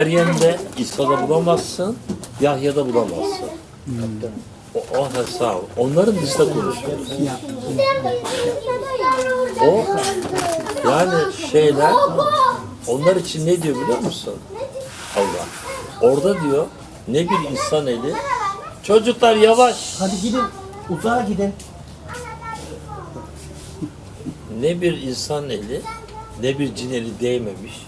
Meryem'de İsa'da bulamazsın, Yahya'da bulamazsın. O, o hesap. Onların dışında konuşuyoruz. O yani şeyler onlar için ne diyor biliyor musun? Allah. Orada diyor ne bir insan eli çocuklar yavaş Hadi gidin. Uzağa gidin. ne bir insan eli ne bir cin eli değmemiş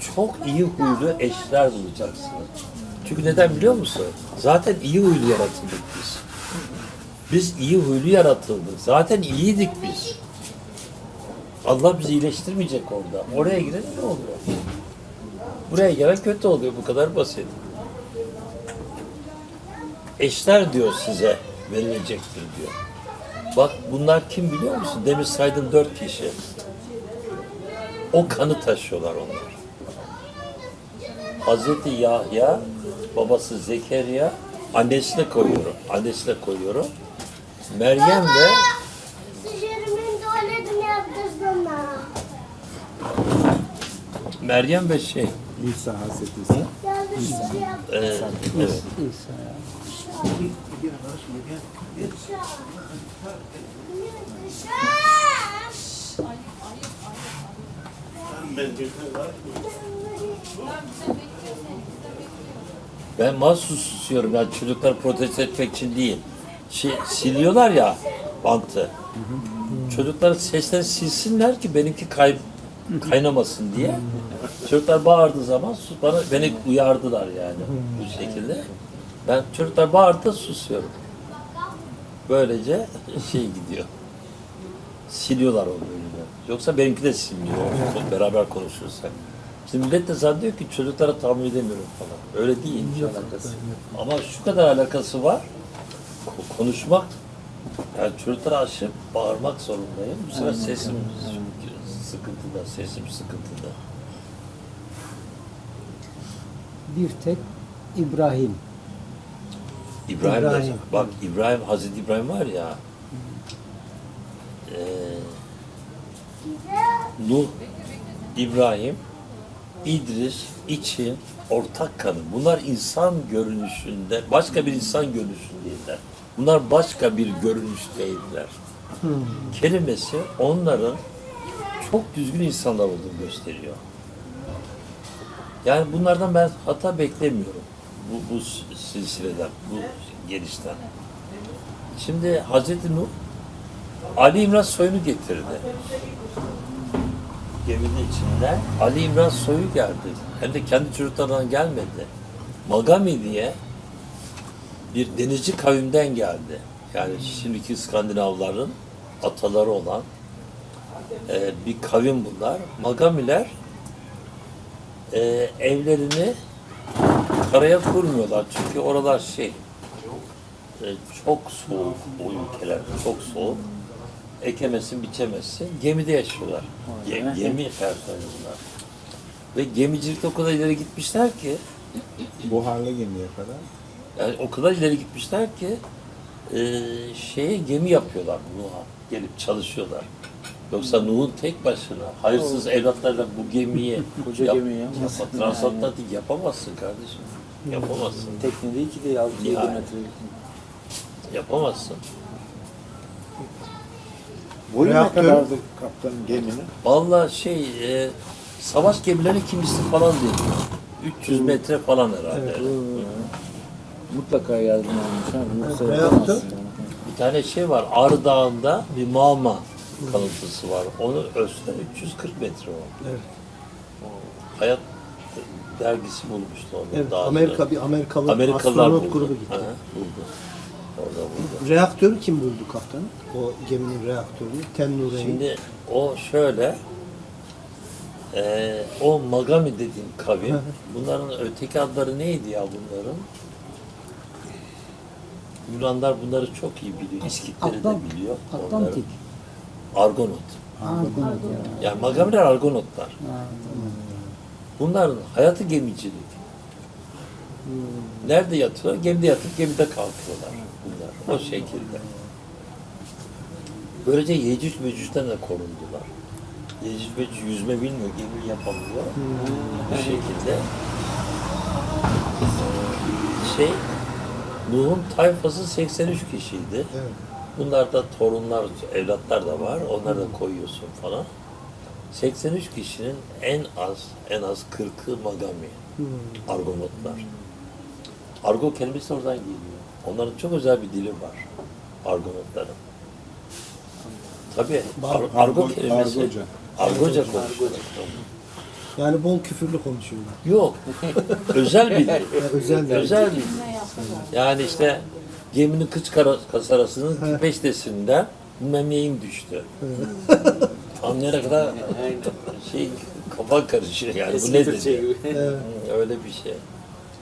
çok iyi huylu eşler bulacaksınız. Çünkü neden biliyor musun? Zaten iyi huylu yaratıldık biz. Biz iyi huylu yaratıldık. Zaten iyiydik biz. Allah bizi iyileştirmeyecek orada. Oraya giren ne oluyor? Buraya gelen kötü oluyor. Bu kadar basit. Eşler diyor size verilecektir diyor. Bak bunlar kim biliyor musun? Demin saydım dört kişi. O kanı taşıyorlar onlar. Hazreti Yahya, babası Zekeriya, annesine koyuyorum. Annesine koyuyorum. Meryem de. Meryem ve şey, İsa Hazreti İsa. Yanlış şey yaptım. e, evet. Ben mahsus susuyorum yani çocukları protesto etmek için değil. Şey, siliyorlar ya bantı. Çocukların sesleri silsinler ki benimki kay, kaynamasın diye. Çocuklar bağırdığı zaman sus, bana beni uyardılar yani bu şekilde. Ben çocuklar bağırdı susuyorum. Böylece şey gidiyor. Siliyorlar o bölümü. Yoksa benimki de silmiyor. Beraber konuşursak. Şimdi millet de zannediyor ki çocuklara tahammül edemiyorum falan. Öyle değil. Hiç alakası. Ama şu kadar alakası var. Ko- konuşmak. Yani çocuklara aşıp bağırmak zorundayım. Bu sefer sesim sıkıntıda, sesim sıkıntıda. Bir tek İbrahim. İbrahim, de- İbrahim. bak İbrahim, Hazreti İbrahim var ya. eee Nuh, İbrahim, İdris için ortak kadın. Bunlar insan görünüşünde, başka bir insan görünüşündeler. Bunlar başka bir görünüş değiller. Kelimesi onların çok düzgün insanlar olduğunu gösteriyor. Yani bunlardan ben hata beklemiyorum. Bu, bu silsileden, bu gelişten. Şimdi Hazreti Nuh Ali İmran soyunu getirdi. Geminin içinden Ali İmran soyu geldi. Hem de kendi çocuklarından gelmedi. Magami diye bir denizci kavimden geldi. Yani şimdiki İskandinavların ataları olan e, bir kavim bunlar. Magamiler e, evlerini karaya kurmuyorlar. Çünkü oralar şey e, çok soğuk o ülkeler. Çok soğuk. Ekemezsin, biçemezsin. Gemide yaşıyorlar. Ge- gemi personeli bunlar. Ve gemicilikte o kadar ileri gitmişler ki Buharlı gemiye kadar. yani o kadar ileri gitmişler ki e, şeye gemi yapıyorlar Nuh'a. Gelip çalışıyorlar. Yoksa Nuh'un tek başına hayırsız evlatlarla bu gemiyi Koca yap- gemi ya. yap- transatlantik yapamazsın kardeşim. Yapamazsın. Tekne değil ki de yaz 7 Yani. metrelik. Yapamazsın. Boyu ne Reaktör- kadardı kaptanın geminin? Vallahi şey e, savaş gemilerinin kimisi falan değil. 300 metre falan herhalde. Mutlaka yardım almış ha. Yoksa yapamazsın yani. Bir tane şey var. Ağrı Dağı'nda bir mağma kalıntısı var. Onu ölçtüler 340 metre o. Evet. O Hayat dergisi bulmuştu onu. Evet, Amerika bir Amerikalı Amerikalılar astronot buldu. grubu gitti. Hı, buldu. Orada buldu. Reaktörü kim buldu kaptan? O geminin reaktörünü. Tennure'yi. Şimdi o şöyle e, o Magami dediğim kavim bunların öteki adları neydi ya bunların? Yunanlar bunları çok iyi biliyor. İskitleri de biliyor. Atlantik. Argonot. Argonaut ya. Yani Magamiler Argonotlar. Bunların hayatı gemicilik. Nerede yatıyorlar? Gemide yatıp gemide kalkıyorlar bunlar. O şekilde. Böylece Yecüc Mecüc'ten de korundular. Yecüc Mecüc yüzme bilmiyor, gemi yapamıyor. Bu şekilde şey Nuh'un tayfası 83 kişiydi. Evet. Bunlar da torunlar, evlatlar da var. Onları da koyuyorsun falan. 83 kişinin en az en az 40'ı magami. Argonotlar. Argo kelimesi oradan geliyor. Onların çok özel bir dili var. Argonotların. Tabii ar- argo Argo- kelimesi argoca. argoca konuşuyorlar. Yani bol küfürlü konuşuyorlar. Yok. özel bir dil. Özel bir özel bir dil. Yani işte geminin kıç kasarasının peştesinden bilmem neyim düştü. Anlayana kadar şey kafa karışıyor yani bu ne dedi? Evet. Hı, Öyle bir şey.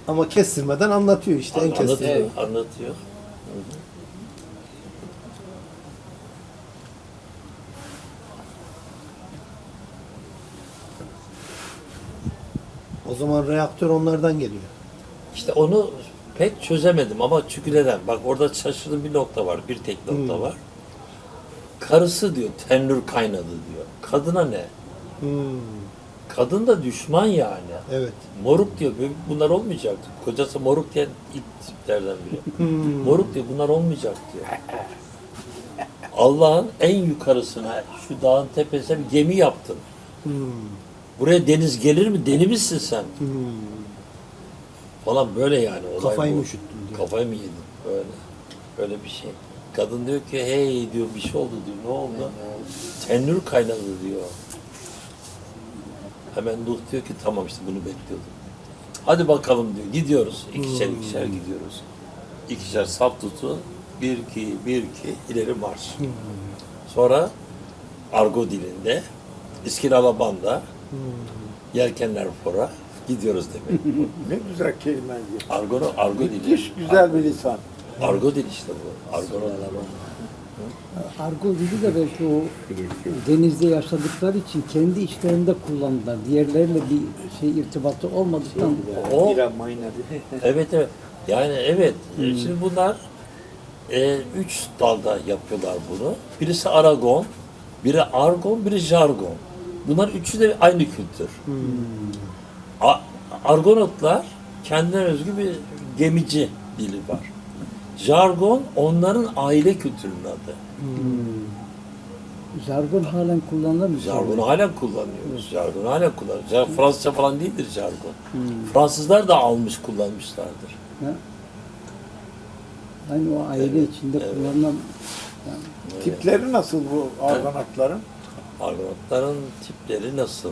Ama kestirmeden anlatıyor işte en kestirme. Anlatıyor, anlatıyor. O zaman reaktör onlardan geliyor. İşte onu pek çözemedim ama çünkü neden? Bak orada şaşırdığım bir nokta var, bir tek nokta Hmm. var. Karısı diyor, tenür kaynadı diyor. Kadına ne? Hmm, Kadın da düşman yani. Evet. Moruk diyor, bu- bunlar olmayacaktı. Kocası moruk diyen ilk tiplerden biri. Hmm. Moruk diyor, bunlar olmayacak diyor. Allah'ın en yukarısına, şu dağın tepesine bir gemi yaptın. Hmm, Buraya deniz gelir mi? Deli misin sen? hmm. Falan böyle yani. olay Kafayı mı üşüttün diyor. Kafayı mı yedin? Böyle. Böyle bir şey. Kadın diyor ki hey diyor bir şey oldu diyor. Ne oldu? Tenür kaynadı diyor. Hemen Nuh diyor ki tamam işte bunu bekliyordum. Hadi bakalım diyor. Gidiyoruz. İkişer Hmm. ikişer gidiyoruz. İkişer saf tutun. Bir iki, bir iki ileri marş. Hmm. Sonra argo dilinde İskilalaban'da Hmm. yelkenler fora gidiyoruz demek. Ne güzel kelime. Argo, argo dili. Müthiş güzel bir lisan. Argo dil işte bu. Argo Argo dili de belki o denizde yaşadıkları için kendi içlerinde kullandılar. Diğerleriyle bir şey irtibatı olmadıktan O, mayna diye. evet evet. Yani evet. E, Şimdi bunlar e, üç dalda yapıyorlar bunu. Birisi Aragon, biri Argon, biri Jargon. Bunlar üçü de aynı kültür. A- Argonotlar kendine özgü bir gemici dili var. Jargon onların aile kültürünün adı. jargon halen kullanılır mı? Jargonu hala kullanıyoruz. Jargonu hala kullanıyoruz. Jar- Fransızca falan değildir jargon. Fransızlar da almış kullanmışlardır. Ha? Aynı o aile Evet, içinde evet. kullanılan Tipleri nasıl bu argonatların? Argonotların tipleri nasıl?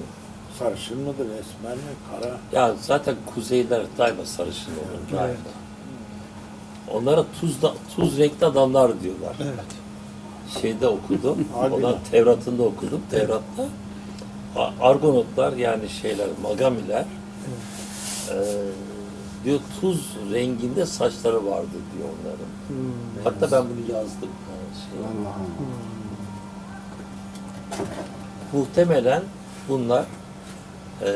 Sarışın mıdır, esmer mi, kara? Ya zaten kuzeyler daima sarışın olur. daima. Onlara tuz da, tuz renkli adamlar diyorlar. Evet. Şeyde okudum. Onlar. Tevrat'ında okudum. Tevrat'ta Argonotlar yani şeyler, magamiler eee, diyor tuz renginde saçları vardı diyor onların. Hatta ben bunu yazdım. yani şey. Muhtemelen bunlar eee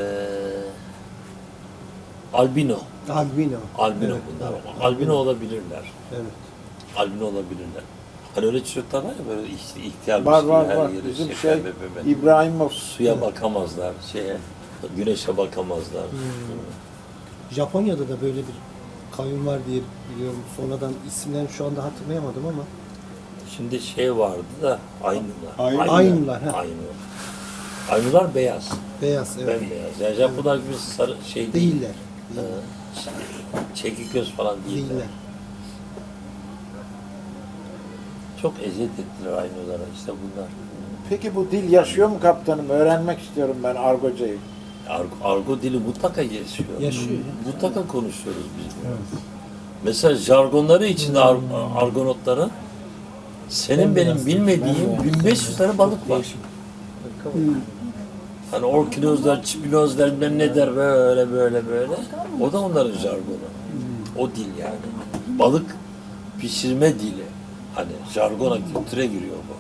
albino. Albino. Albino Evet, bunlar. evet. Albino olabilirler. Evet. Albino olabilirler. Hani öyle çocuklar var ya böyle işte ihtiyar Var şey, var her var. yeri Bizim şey ve bebe. İbrahimov. Suya bakamazlar, şeye, güneşe bakamazlar. Japonya'da da böyle bir kavim var diye biliyorum. Sonradan isimlerini şu anda hatırlayamadım ama. Şimdi şey vardı da. Aynular. Aynular, he. Aynular. Aynular beyaz, Beyaz evet. bembeyaz. Yani Japonlar gibi sarı şey değil. Değiller. Ee, çekik göz falan değiller. Değiller. Çok eziyet ettiler Aynulara işte bunlar. Peki bu dil yaşıyor mu kaptanım? Öğrenmek istiyorum ben argocayı. Argo, argo dili mutlaka yaşıyor. Yaşıyor. Mutlaka konuşuyoruz biz bunu. Mesela jargonları içinde ar, argonotların senin benim bilmediğim 1500 tane balık var. Hani orkinozlar, çipinozlar bilmem ne der böyle böyle böyle. O da onların jargonu. O dil yani. Balık pişirme dili. Hani jargona, kültüre giriyor bu.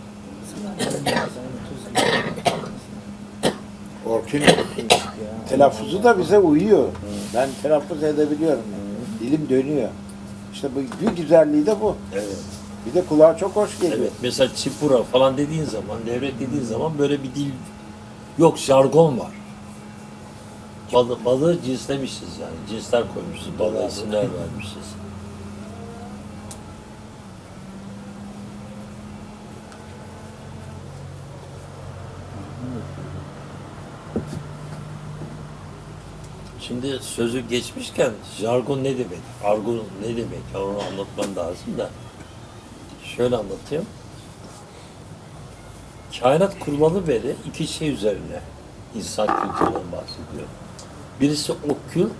Orkin telaffuzu da bize uyuyor. Ben telaffuz edebiliyorum. Dilim dönüyor. İşte bu bir güzelliği de bu. Evet. Bir de kulağa çok hoş geliyor. Evet. Mesela çipura falan dediğin zaman, devlet dediğin zaman böyle bir dil yok, jargon var. balı, balığı cinslemişiz yani. Cinsler koymuşuz, balığa isimler vermişiz. Şimdi sözü geçmişken jargon ne demek, argo ne demek onu anlatmam lazım da. Şöyle anlatayım. Kainat kurmalı beri iki şey üzerine insan kültüründen bahsediyor. Birisi okült,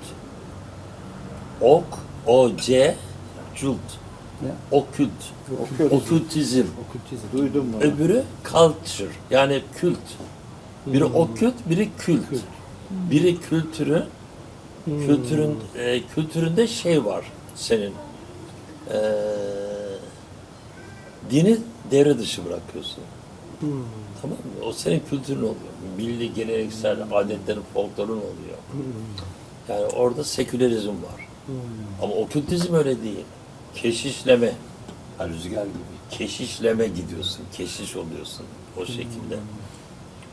ok, o, c, cult. Ya. Okült, okültizm. Okültizm. Duydum bunu. Öbürü culture, yani kült. Biri okült, biri kült. Biri kültürü, kültürün e, kültüründe şey var senin. E, dini devre dışı bırakıyorsun. Tamam mı? O senin kültürün oluyor. Milli, geleneksel adetlerin, folklorun oluyor. Yani orada sekülerizm var. Ama okültizm öyle değil. Keşişleme. Ha, rüzgar gibi. Keşişleme gidiyorsun. Keşiş oluyorsun. O şekilde.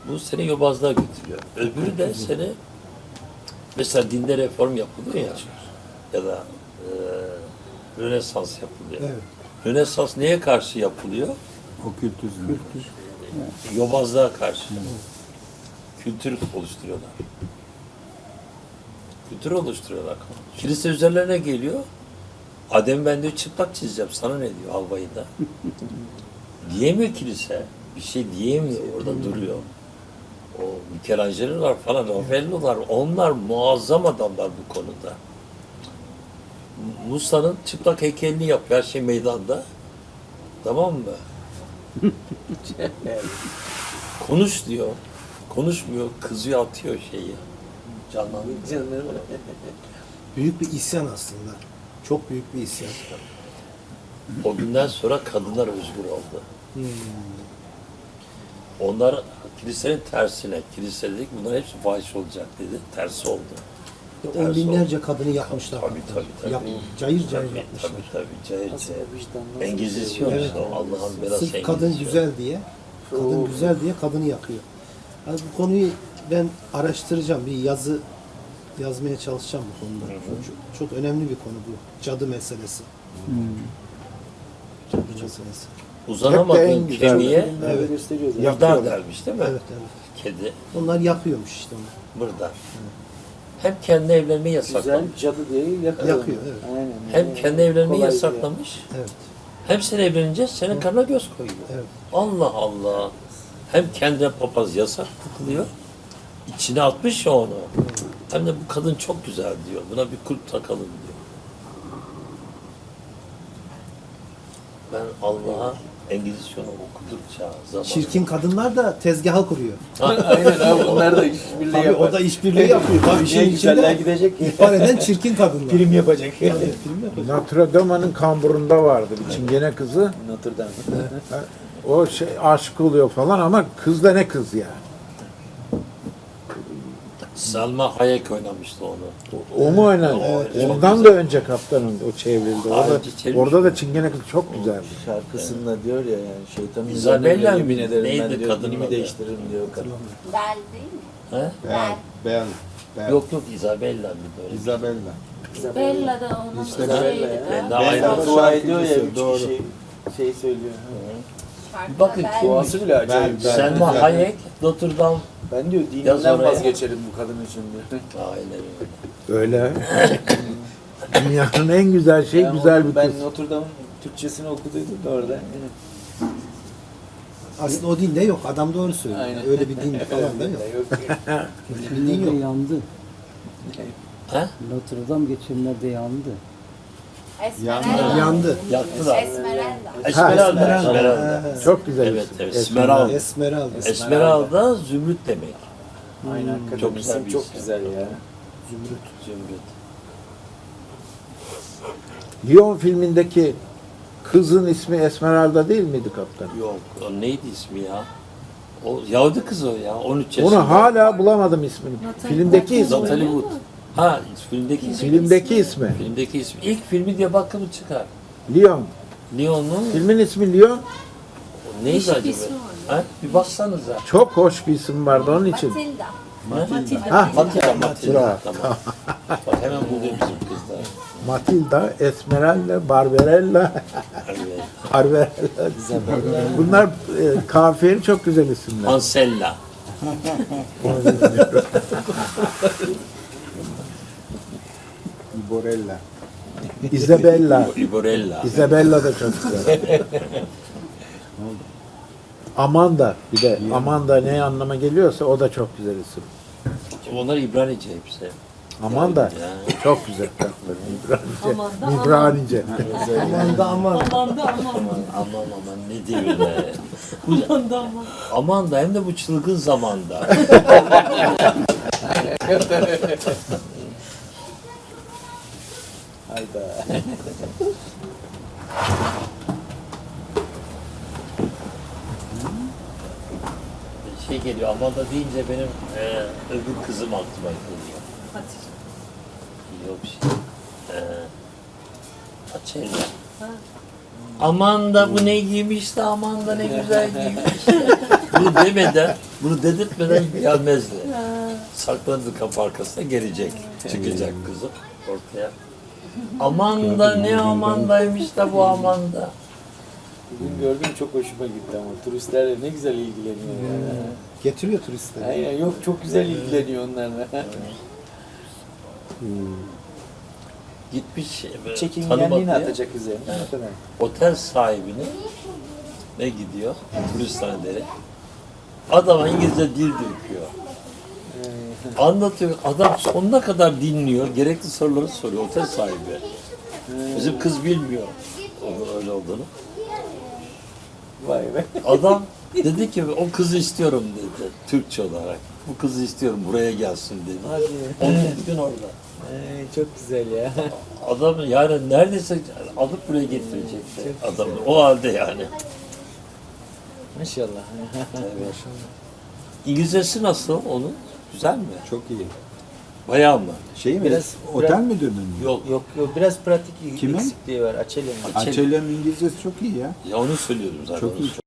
Bu seni yobazlığa götürüyor. Öbürü de seni mesela dinde reform yapılıyor ya ya da e, Rönesans yapılıyor. Evet. Rönesans neye karşı yapılıyor? Okültüzm. Yobazlığa karşı. Kültür oluşturuyorlar. Kültür oluşturuyorlar. Kilise üzerlerine geliyor. Adem ben diyor çıplak çizeceğim. Sana ne diyor albayında? diyemiyor kilise. Bir şey diyemiyor. Orada duruyor. O Michelangelo'lar falan, Raffaello'lar onlar muazzam adamlar bu konuda. Musa'nın çıplak heykelini yapıyor her şey meydanda. Tamam mı? Konuş diyor. Konuşmuyor, kızıyor, atıyor şeyi. Canlandırıyor. Büyük bir isyan aslında. Çok büyük bir isyan. O günden sonra kadınlar özgür oldu. Onlar kilisenin tersine, kilise dedik bunlar hepsi fahiş olacak dedi. Tersi oldu. On Tersi binlerce kadını yakmışlar. Tabii, tabii, tabii. Yap, cayır cayır Tabii yapmışlar. tabii, tabii cayır cayır. Engizisyon Evet. işte Allah'ın belası Sırf kadın güzel diye, kadın güzel diye kadını yakıyor. Yani bu konuyu ben araştıracağım. Bir yazı yazmaya çalışacağım bu konuda. Çok, çok önemli bir konu bu. Cadı meselesi. Cadı meselesi. Uzanamadığın kemiğe Evet. mırdar dermiş değil mi? Evet, evet. Kedi Onlar yakıyormuş işte onu. mırdar. Hem kendi evlenmeyi yasaklamış. Güzel cadı diye yakıyor. Yakıyor, evet. Aynen. Hem kendi evlenmeyi kolay yasaklamış. Evet, Hem sen evlenince senin karına göz koyuyor. evet. Allah Allah. Hem kendine papaz yasak tıkılıyor. İçine atmış ya onu. Hem de bu kadın çok güzel diyor. Buna bir kulp takalım diyor. Ben Allah'a Engizisyonu okudukça zaman... Çirkin kadınlar da tezgaha kuruyor. Aynen abi bunlar da işbirliği Tabii yapar. o da işbirliği yapıyor. Tabii işin güzeller içinde gidecek ihbar eden çirkin kadınlar. Prim yapacak. Tabii, film yapıyor. Notre Dame'ın kamburunda vardı bir çingene kızı. Notre Dame. O şey aşık oluyor falan ama kız da ne kız ya. Selma Hayek oynamıştı onu. O, o mu oynadı? Evet, Ondan da önce kaptanın o çevrildi. Orada, çevirmiş. orada da çingene kız çok güzeldi. Şarkısında diyor ya yani şeytanın Isabella üzerine yemin mi? ederim Neydi ben diyor kadının adı? değiştiririm diyor kadın. Bel değil mi? He? Bel. Ben. Ben. Yok yok Isabella bir böyle. Isabella. Bella da onun İşte şeydi. Bella ya. Bella ha? aynı. Bella dua ediyor ya üç doğru. kişi şey söylüyor. Şarkıda Bakın Bel. Duası bile acayip. Ben- Selma. Hayek, Notre Dame. Ben diyor Yaz dinimden oraya. vazgeçerim bu kadın için diyor. Aynen öyle. Öyle. Dünyanın en güzel şey Ben güzel bir Ben kız. Notre Dame'ın Türkçesini okuduydum da orada. Aslında o din de yok. Adam doğru söylüyor. Aynen. Öyle bir din falan da yok. Öyle bir din Geçenlerde yok. yandı. He? Notre Dame geçenlerde yandı. Esmeralda. Yandı. Yaktılar. Esmeralda. Esmeralda. Esmeralda. Çok güzel. Evet, isim. evet. Esmeralda. Esmeralda. Esmeralda. Zümrüt demek. Aynen hakikaten Çok güzel bir çok güzel ya. Zümrüt. Zümrüt. Lyon filmindeki kızın ismi Esmeralda değil miydi kaptan? Yok, o neydi ismi ya? O Yahudi kız o ya, 13 yaşında. Onu hala bulamadım ismini. Filmdeki ismi. Natalie Wood. Ha, filmdeki ismi. Filmdeki ismi. Filmdeki ismi. İlk filmi diye bakımı çıkar. Lyon. Leon'un Filmin ismi Lyon. neydi acaba? Ha? Bir baksanıza. Çok hoş bir isim vardı onun için. Matilda. Matilda. Ha, Matilda, Matilda. Bravo. Tamam. Bak hemen buluyor bizim kızlar. Matilda, Esmeralda, Barbarella, Evet. Arverella. Bunlar e, kafiyeli çok güzel isimler. Ansella. Iborella. Isabella. Iborella. Isabella da çok güzel. Amanda bir de Amanda ne anlama geliyorsa o da çok güzel isim. Onlar İbranice hepsi. Amanda çok güzel. İbranice. İbranice. Aman da aman. Aman aman ne diyor be. aman da aman. Aman da hem de bu çılgın zamanda. Hayda. şey geliyor Amanda deyince benim e, öbür kızım aklıma geliyor. Yok şey. E, Açella. Aman da bu ne giymiş de aman da ne güzel giymiş. bunu demeden, bunu dedirtmeden gelmezdi. Saklandı kapı arkasına gelecek. Çıkacak kızım ortaya. Aman da ne amandaymış da bu amanda. Bugün gördüm çok hoşuma gitti ama turistlerle ne güzel ilgileniyor ya. Getiriyor turistleri. Aynen yok çok güzel ilgileniyor onlarla. Gitmiş e, Çekingenliğini tanımadığı atacak üzerine. otel sahibini ne gidiyor? Turisthanede. Adama İngilizce dil döküyor. Anlatıyor. Adam sonuna kadar dinliyor. Gerekli soruları soruyor. Otel sahibi. Bizim kız bilmiyor onun öyle olduğunu. Vay be. Adam dedi ki o kızı istiyorum dedi. Türkçe olarak. Bu kızı istiyorum buraya gelsin dedi. Hadi. 17 gün orada. Ee, çok güzel ya. Adam yani neredeyse alıp buraya getirecekti adamı. O halde yani. Maşallah. Evet. İngilizcesi nasıl onun? Güzel mi? Çok iyi. Bayağı mı? Şey mi? Biraz- Otel biraz- müdürünün mü? Yok. Yok yok biraz pratik Kimin? eksikliği var. Açelya'nın. Açel- Açelya'nın İngilizcesi çok iyi ya. Ya onu söylüyorum zaten. Çok iyi.